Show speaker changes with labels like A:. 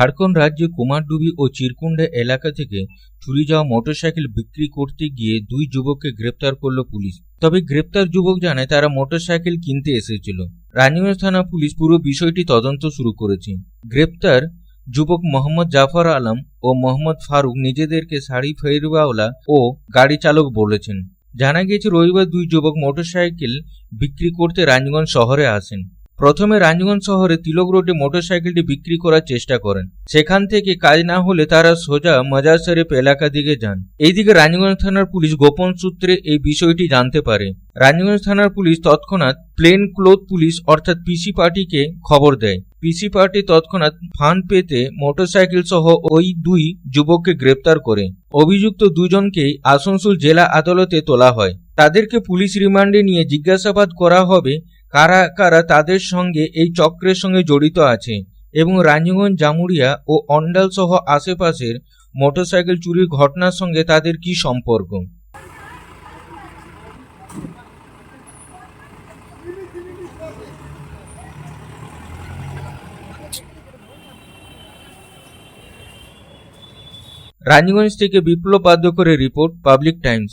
A: ঝাড়খণ্ড রাজ্যে কুমারডুবি ও চিরকুন্ডা এলাকা থেকে চুরি যাওয়া মোটরসাইকেল বিক্রি করতে গিয়ে দুই যুবককে গ্রেপ্তার করল পুলিশ। তবে গ্রেপ্তার যুবক জানায়, তারা মোটরসাইকেল কিনতে এসেছিল। রানীগঞ্জ থানা পুলিশ পুরো বিষয়টি তদন্ত শুরু করেছে। গ্রেপ্তার যুবক মোহাম্মদ জাফর আলম ও মোহাম্মদ ফারুক নিজেদেরকে শাড়ি ফেরওয়ালা ও গাড়ি চালক বলেছেন। জানা গিয়েছে, রবিবার দুই যুবক মোটরসাইকেল বিক্রি করতে রানীগঞ্জ শহরে আসেন। প্রথমে রানীগঞ্জ শহরে তিলক রোডে মোটরসাইকেলটি বিক্রি করার চেষ্টা করেন। সেখান থেকে কাজ না হলে তারা সোজা মাজার শরীফ এলাকা দিকে যান। এইদিকে রানীগঞ্জ থানার পুলিশ গোপন সূত্রে এই বিষয়টি জানতে পারে। রানীগঞ্জ থানার পুলিশ তৎক্ষণাৎ প্লেন ক্লোথ পুলিশ অর্থাৎ পিসি পার্টিকে খবর দেয়। পিসি পার্টি তৎক্ষণাৎ ফান্ড পেতে মোটরসাইকেল সহ ওই দুই যুবককে গ্রেপ্তার করে। অভিযুক্ত দুজনকেই আসানসোল জেলা আদালতে তোলা হয়। তাদেরকে পুলিশ রিমান্ডে নিয়ে জিজ্ঞাসাবাদ করা হবে কারা কারা তাদের সঙ্গে এই চক্রের সঙ্গে জড়িত আছে এবং রানীগঞ্জ, জামুরিয়া ও অন্ডাল সহ আশেপাশের মোটরসাইকেল চুরির ঘটনার সঙ্গে তাদের কি সম্পর্ক? রানীগঞ্জ থেকে বিপ্লব বাদ্যকরের রিপোর্ট, পাবলিক টাইমস।